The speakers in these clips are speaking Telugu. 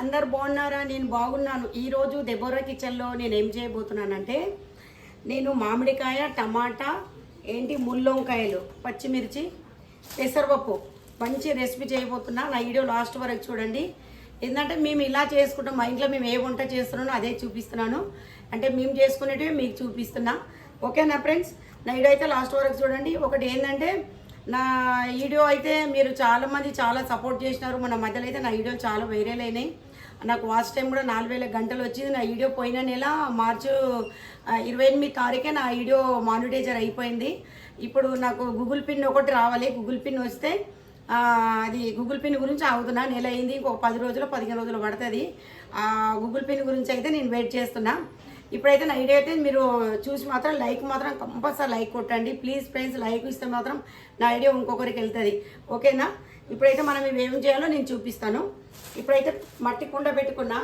అందరు బాగున్నారా? నేను బాగున్నాను. ఈరోజు దెబోరా కిచెన్లో నేను ఏం చేయబోతున్నానంటే నేను మామిడికాయ టమాటా ఏంటి ముల్లొంకాయలు పచ్చిమిర్చి పెసరపప్పు మంచి రెసిపీ చేయబోతున్నా. నా వీడియో లాస్ట్ వరకు చూడండి. ఏంటంటే మేము ఇలా చేసుకుంటాం. మా ఇంట్లో మేము ఏ వంట చేస్తున్నానో అదే చూపిస్తున్నాను. అంటే మేము చేసుకునేటివి మీకు చూపిస్తున్నా. ఓకేనా ఫ్రెండ్స్ నా వీడియో అయితే లాస్ట్ వరకు చూడండి. ఒకటి ఏంటంటే నా వీడియో అయితే మీరు చాలామంది చాలా సపోర్ట్ చేసినారు. మన మధ్యలో అయితే నా వీడియోలు చాలా వైరల్ అయినాయి. నాకు వాచ్ టైం కూడా నాలుగు వేల గంటలు వచ్చింది. నా వీడియో పోయిన నెల మార్చు ఇరవై ఎనిమిది తారీఖే నా వీడియో మానిటైజర్ అయిపోయింది. ఇప్పుడు నాకు గూగుల్ పిన్ ఒకటి రావాలి. గూగుల్ పిన్ వస్తే అది గూగుల్ పిన్ గురించి ఆగుతున్నా. నెల అయింది ఇంకొక పది రోజులు పదిహేను రోజులు పడుతుంది. గూగుల్ పిన్ గురించి అయితే నేను వెయిట్ చేస్తున్నా. ఇప్పుడైతే నా వీడియో అయితే మీరు చూసి మాత్రం లైక్ మాత్రం కంపల్సరీ లైక్ కొట్టండి. ప్లీజ్ ఫ్రెండ్స్ లైక్ ఇస్తే మాత్రం నా ఐడియా ఇంకొకరికి వెళ్తుంది. ఓకేనా ఇప్పుడైతే మనం ఇవి ఏం చేయాలో నేను చూపిస్తాను. ఇప్పుడైతే మట్టి కుండ పెట్టుకున్నా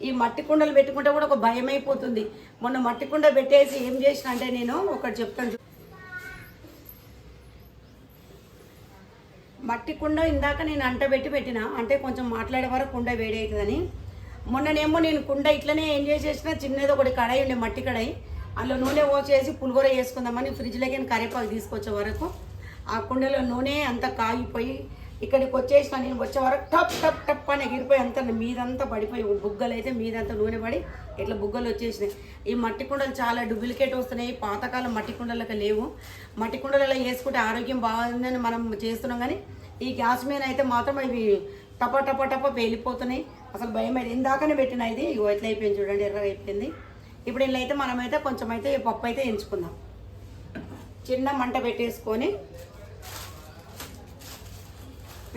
ఈ మట్టి కుండలు పెట్టుకుంటే కూడా ఒక భయం అయిపోతుంది మొన్న మట్టి కుండ పెట్టేసి ఏం చేసిన అంటే నేను ఒకటి చెప్తాను మట్టి కుండ ఇందాక నేను అంట పెట్టి పెట్టిన అంటే కొంచెం మాట్లాడే వరకు కుండ వేడి మొన్ననేమో నేను కుండ ఇట్లనే ఏం చేసేసిన చిన్నది ఒకటి కడాయి ఉండే మట్టి కడాయి అందులో నూనె పోసేసి పులిహోర వేసుకుందామని ఫ్రిడ్జ్లోకి కరేపాకు తీసుకొచ్చే వరకు ఆ కుండలో నూనె అంతా కాగిపోయి ఇక్కడికి వచ్చేసిన నేను వచ్చే వరకు టప్ టప్ టప్ అని ఎగిరిపోయి అంతా మీదంతా పడిపోయి బుగ్గలు అయితే మీదంతా నూనె పడి ఇట్లా బుగ్గలు వచ్చేసినాయి. ఈ మట్టి కుండలు చాలా డూప్లికేట్ వస్తున్నాయి. పాతకాలం మట్టి కుండలకు లేవు. మట్టి కుండలలో వేసుకుంటే ఆరోగ్యం బాగుందని మనం చేస్తున్నాం కానీ ఈ గ్యాస్ మీద అయితే మాత్రం ఇవి టప టప టప పేలిపోతున్నాయి. అసలు భయం అయితే ఇందాకనే పెట్టిన ఇది. ఇగో ఎట్లా అయిపోయింది చూడండి ఎర్రగా అయిపోయింది. ఇప్పుడు ఇలా అయితే మనమైతే కొంచెం అయితే ఈ పప్పు అయితే ఎంచుకుందాం. చిన్న మంట పెట్టేసుకొని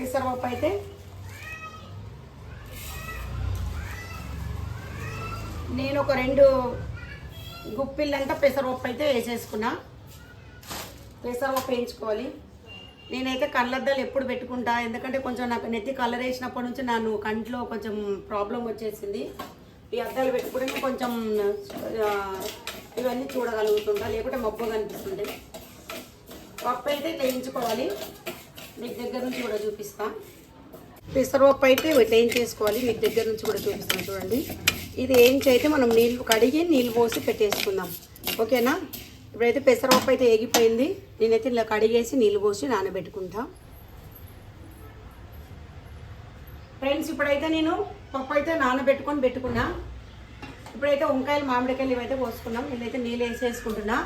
పెసరపప్పు అయితే నేను ఒక రెండు గుప్పిళ్ళంతా పెసరపప్పు అయితే వేసేసుకున్నా. పెసరపప్పు వేయించుకోవాలి. నేనైతే కళ్ళద్దాలు ఎప్పుడు పెట్టుకుంటా ఎందుకంటే కొంచెం నాకు నెత్తి కలర్ వేసినప్పటి నుంచి నన్ను కంట్లో కొంచెం ప్రాబ్లం వచ్చేసింది. ఈ అద్దాలు పెట్టుకుంటే కొంచెం ఇవన్నీ చూడగలుగుతుంటా లేకుంటే మబ్బుగా కనిపిస్తుంది పప్పు అయితే వేయించుకోవాలి. మీకు దగ్గర నుంచి కూడా చూపిస్తా. పెసరపప్పు అయితే ఇట్లా ఏం చేసుకోవాలి? మీకు దగ్గర నుంచి కూడా చూపిస్తాను చూడండి. ఇది ఏం చేయితే మనం నీళ్ళు కడిగి నీళ్ళు పోసి పెట్టేసుకుందాం. ఓకేనా? ఇప్పుడైతే పెసరపప్పు అయితే ఏగిపోయింది. నేనైతే ఇలా కడిగేసి నీళ్ళు పోసి నానబెట్టుకుంటా. ఫ్రెండ్స్ ఇప్పుడైతే నేను పప్పు అయితే నానబెట్టుకొని పెట్టుకున్నా. ఇప్పుడైతే వంకాయలు మామిడికాయలు ఇవైతే పోసుకున్నాం. నేనైతే నీళ్ళు వేసేసుకుంటున్నా.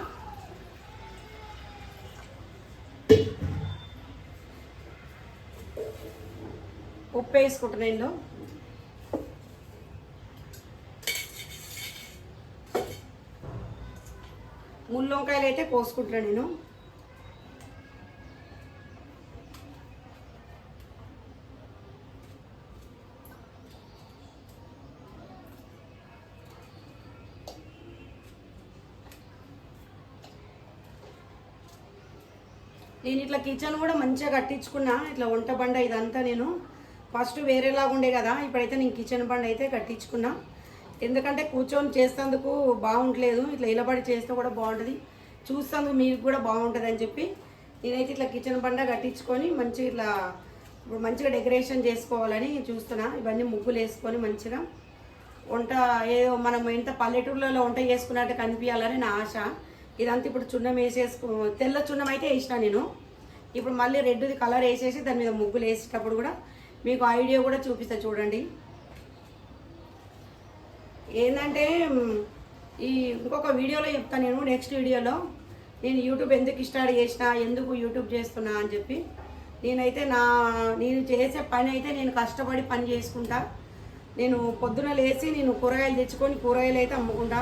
ఉప్పు వేసుకుంటున్నా ఇందులో ముల్లొంకాయలు అయితే కోసుకుంటున్నాను నేను. నేను ఇట్లా కిచెన్ కూడా మంచిగా కట్టించుకున్నా ఇట్లా వంట బండ ఇదంతా నేను. ఫస్ట్ వేరేలాగా ఉండే కదా ఇప్పుడైతే నేను కిచెన్ బండ్ అయితే కట్టించుకున్నా. ఎందుకంటే కూర్చొని చేసేందుకు బాగుంటలేదు ఇట్లా ఇలబడి చేస్తే కూడా బాగుంటుంది. చూసేందుకు మీకు కూడా బాగుంటుంది అని చెప్పి నేనైతే ఇట్లా కిచెన్ బండ కట్టించుకొని మంచిగా ఇట్లా ఇప్పుడు మంచిగా డెకరేషన్ చేసుకోవాలని చూస్తున్నా. ఇవన్నీ ముగ్గులు వేసుకొని మంచిగా వంట ఏదో మనం ఎంత పల్లెటూర్లలో వంట చేసుకున్నట్టు కనిపించాలని నా ఆశ. ఇదంతా ఇప్పుడు చున్నం వేసేసుకో తెల్ల చున్నం అయితే వేసిన నేను. ఇప్పుడు మళ్ళీ రెడ్ది కలర్ వేసేసి దాని మీద ముగ్గులు వేసేటప్పుడు కూడా మీకు ఐడియా కూడా చూపిస్తా చూడండి. ఏంటంటే ఈ ఇంకొక వీడియోలో చెప్తాను నేను నెక్స్ట్ వీడియోలో. నేను యూట్యూబ్ ఎందుకు స్టార్ట్ చేసిన ఎందుకు యూట్యూబ్ చేస్తున్నా అని చెప్పి. నేనైతే నా నేను చేసే పని అయితే నేను కష్టపడి పని చేసుకుంటా. నేను పొద్దున లేచి నేను కూరగాయలు తెచ్చుకొని కూరగాయలు అయితే అమ్ముకుంటా.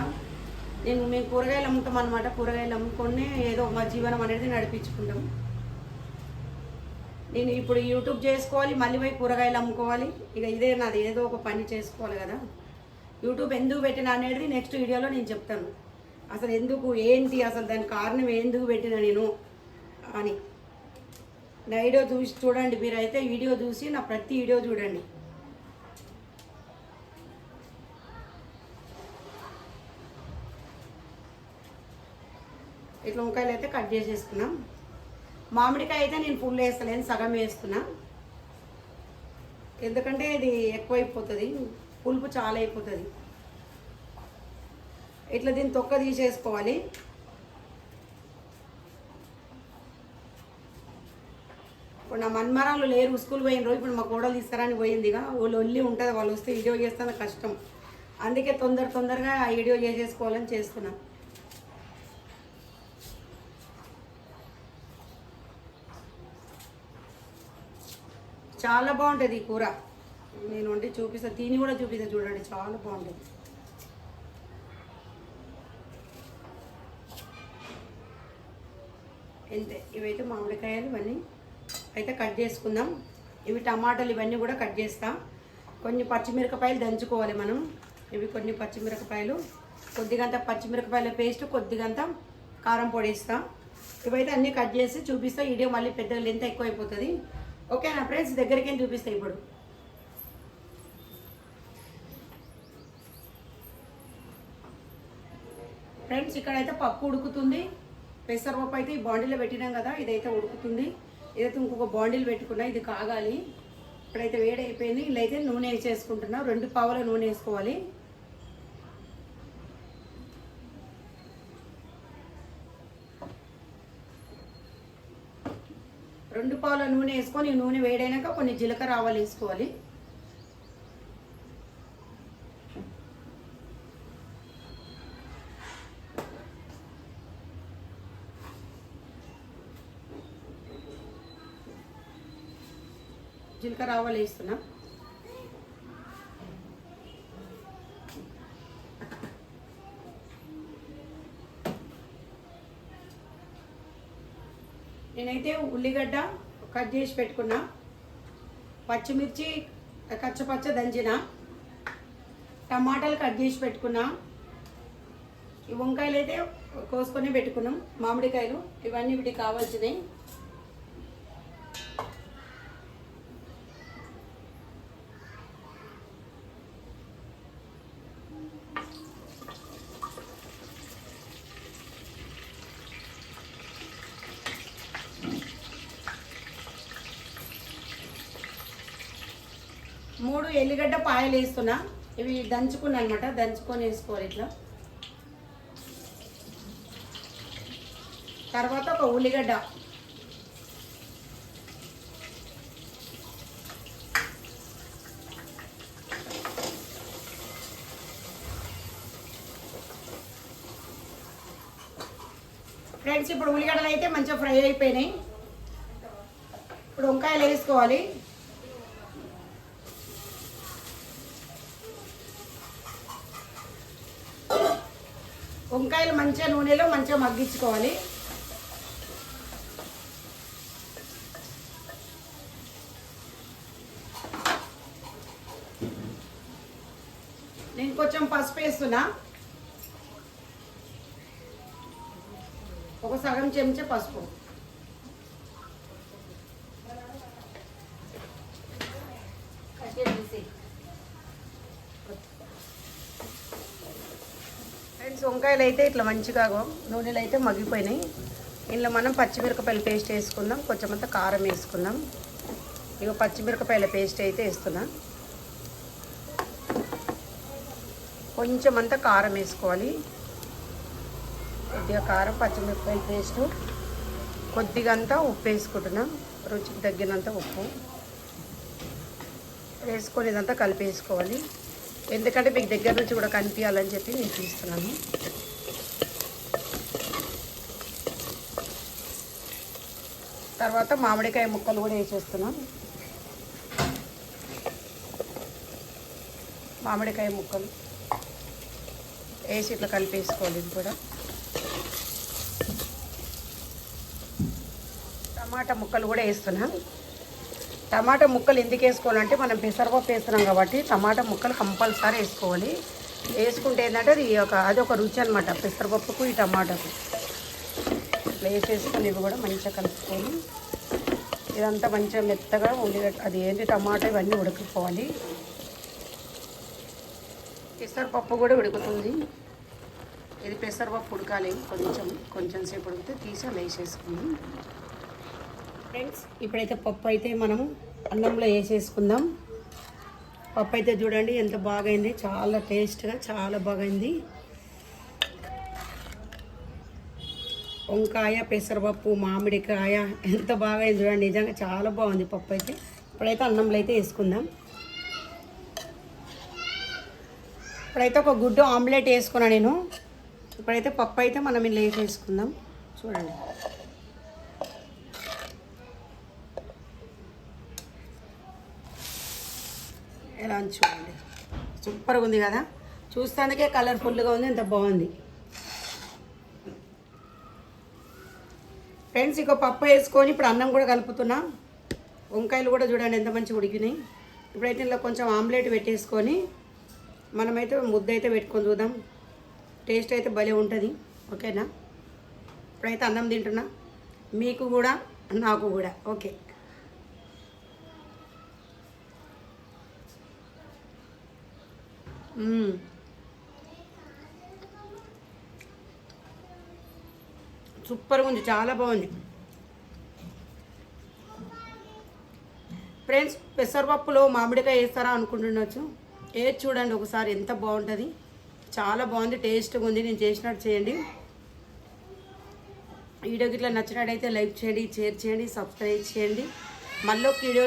నేను మేము కూరగాయలు అమ్ముతాం అనమాట కూరగాయలు అమ్ముకొని ఏదో మా జీవనం అనేది నడిపించుకుంటాం. నేను ఇప్పుడు యూట్యూబ్ చేసుకోవాలి మళ్ళీ పోయి కూరగాయలు అమ్ముకోవాలి. ఇక ఇదే నాది ఏదో ఒక పని చేసుకోవాలి కదా. యూట్యూబ్ ఎందుకు పెట్టిన అనేది నెక్స్ట్ వీడియోలో నేను చెప్తాను. అసలు ఎందుకు ఏంటి అసలు దాని కారణం ఎందుకు పెట్టిన నేను అని. నా వీడియో చూసి చూడండి మీరైతే వీడియో చూసి నా ప్రతి వీడియో చూడండి. ఇట్లా వంకాయలు అయితే కట్ చేసేసుకున్నాం. మామిడికాయ అయితే నేను ఫుల్ వేస్తలేను సగం వేస్తున్నా. ఎందుకంటే ఇది ఎక్కువైపోతుంది పులుపు చాలా అయిపోతుంది. ఇట్లా దీన్ని తొక్క తీసేసుకోవాలి. ఇప్పుడు నా మన్మరాలు లేరు స్కూల్ పోయినరు ఇప్పుడు మా కోడలు తీసుకురాని పోయిందిగా వాళ్ళు ఒల్లి ఉంటుంది వాళ్ళు వస్తే వీడియో చేస్తాను కష్టం. అందుకే తొందర తొందరగా ఆ వీడియో చేసేసుకోవాలని చేస్తున్నాను చాలా బాగుంటుంది ఈ కూర. నేను వండి చూపిస్తాను తిని కూడా చూపిస్తాను చూడండి. చాలా బాగుంటుంది. ఇంతే ఇవైతే మామిడికాయలు ఇవన్నీ అయితే కట్ చేసుకుందాం. ఇవి టమాటాలు ఇవన్నీ కూడా కట్ చేస్తాం. కొన్ని పచ్చిమిరపకాయలు దంచుకోవాలి మనం. ఇవి కొన్ని పచ్చిమిరపకాయలు. కొద్దిగంత పచ్చిమిరపకాయల పేస్ట్ కొద్దిగంత కారం పొడి ఇస్తాం ఇవైతే అన్నీ కట్ చేసి చూపిస్తా. వీడియో మళ్ళీ పెద్దగా లెంత్ ఎక్కువ అయిపోతుంది ఓకేనా ఫ్రెండ్స్ దగ్గరికి చూపిస్తాయి ఇప్పుడు? ఫ్రెండ్స్ ఇక్కడైతే పప్పు ఉడుకుతుంది. పెసరపప్పు అయితే ఈ బాండీలో పెట్టినాం కదా ఇదైతే ఉడుకుతుంది. ఇదైతే ఇంకొక బాండీలు పెట్టుకున్నా ఇది కాగాలి. ఇప్పుడైతే వేడి అయిపోయింది ఇలా అయితే నూనె వేసేసుకుంటున్నా. రెండు పావుల నూనె వేసుకోవాలి. రెండు పావుల నూనె వేసుకొని నూనె వేడైనాక కొన్ని జీలకర్ర ఆవాలు వేసుకోవాలి. జీలకర్ర ఆవాలు వేస్తున్నా. నేనైతే ఉల్లిగడ్డ కట్ చేసి పెట్టుకున్నా. పచ్చిమిర్చి కచ్చపచ్చ దంచిన. టమాటాలు కట్ చేసి పెట్టుకున్నా. ఈ వంకాయలు అయితే కోసుకొని పెట్టుకున్నాం మామిడికాయలు. ఇవన్నీ వీటికి కావాల్సినవి. ఎల్లిగడ్డ పాయలు వేస్తున్నా. ఇవి దంచుకున్నా అనమాట దంచుకొని వేసుకోవాలి ఇట్లా. తర్వాత ఒక ఉల్లిగడ్డ. ఫ్రెండ్స్ ఇప్పుడు ఉల్లిగడ్డలు అయితే మంచిగా ఫ్రై అయిపోయినాయి. ఇప్పుడు వంకాయలు వేసుకోవాలి. వంకాయలు మంచిగా నూనెలో మంచిగా మగ్గించుకోవాలి. నేను కొంచెం పసుపు వేస్తున్నా. ఒక సగం చెంచా పసుపు. ఫ్రెండ్స్ అయితే ఇట్లా మంచిగా నూనెలు అయితే మగ్గిపోయినాయి. ఇందులో మనం పచ్చిమిరపకాయల పేస్ట్ వేసుకుందాం కొంచెం అంతా కారం వేసుకుందాం. ఇక పచ్చిమిరపకాయల పేస్ట్ అయితే వేస్తున్నా. కొంచెం అంతా కారం వేసుకోవాలి. కొద్దిగా కారం పచ్చిమిరపకాయల పేస్ట్ కొద్దిగా అంతా ఉప్పు వేసుకుంటున్నాం. రుచికి తగ్గినంత ఉప్పు. వేసుకొని ఇదంతా కలిపి వేసుకోవాలి ఎందుకంటే మీకు దగ్గర నుంచి కూడా కనిపించాలని చెప్పి నేను తీస్తున్నాను తర్వాత మామిడికాయ ముక్కలు కూడా వేసేస్తున్నాం మామిడికాయ ముక్కలు వేసి ఇట్లా కలిపేసుకోవాలి ఇది కూడా. టమాటా ముక్కలు కూడా వేస్తున్నాను. టమాటా ముక్కలు ఎందుకు వేసుకోవాలంటే మనం పెసరపప్పు వేస్తున్నాం కాబట్టి టమాటా ముక్కలు కంపల్సరీ వేసుకోవాలి. వేసుకుంటే ఏంటంటే అది ఒక అది ఒక రుచి అనమాట పెసరపప్పుకు ఈ టమాటాకు. ఇట్లా వేసేసుకొని ఇవి కూడా మంచిగా కలుపుకొని ఇదంతా మంచిగా మెత్తగా ఉల్లిగడ్డ అది ఏంటి టమాటా ఇవన్నీ ఉడికిపోవాలి. పెసరపప్పు కూడా ఉడుకుతుంది. ఇది పెసరపప్పు ఉడకాలి కొంచెం కొంచెం సేపు ఉడికితే తీసి అలా వేసేసుకుందాం ఫ్రెండ్స్ ఇప్పుడైతే పప్పు అయితే మనము అన్నంలో వేసేసుకుందాం. పప్పు అయితే చూడండి ఎంత బాగైంది. చాలా టేస్ట్గా చాలా బాగైంది. వంకాయ పెసరపప్పు మామిడికాయ ఎంత బాగైంది చూడండి. నిజంగా చాలా బాగుంది పప్పు అయితే. ఇప్పుడైతే అన్నంలో అయితే వేసుకుందాం. ఇప్పుడైతే ఒక గుడ్డు ఆమ్లెట్ వేసుకున్నా నేను. ఇప్పుడైతే పప్పు అయితే మనం ఇలా వేసేసుకుందాం. చూడండి. ఎలా చూడండి. సూపర్గా ఉంది కదా? చూస్తానికే కలర్ఫుల్గా ఉంది ఎంత బాగుంది. ఫ్రెండ్స్ ఇక పప్పు వేసుకొని ఇప్పుడు అన్నం కూడా కలుపుతున్నా. వంకాయలు కూడా చూడండి ఎంత మంచి ఉడికినాయి. ఇప్పుడైతే ఇలా కొంచెం ఆమ్లెట్ పెట్టేసుకొని మనమైతే ముద్ద అయితే పెట్టుకొని చూద్దాం. టేస్ట్ అయితే భలే ఉంటుంది ఓకేనా? ఇప్పుడైతే అన్నం తింటున్నా. మీకు కూడా నాకు కూడా ఓకే. సూపర్గా ఉంది చాలా బాగుంది. ఫ్రెండ్స్ పెసరపప్పులో మామిడికాయ వేస్తారా అనుకుంటుండొచ్చు ఏది చూడండి ఒకసారి ఎంత బాగుంటుంది. చాలా బాగుంది టేస్ట్గా ఉంది నేను చేసినట్టు చేయండి. వీడియోకి ఇట్లా నచ్చినట్టయితే లైక్ చేయండి షేర్ చేయండి సబ్స్క్రైబ్ చేయండి. మళ్ళీ ఒక వీడియో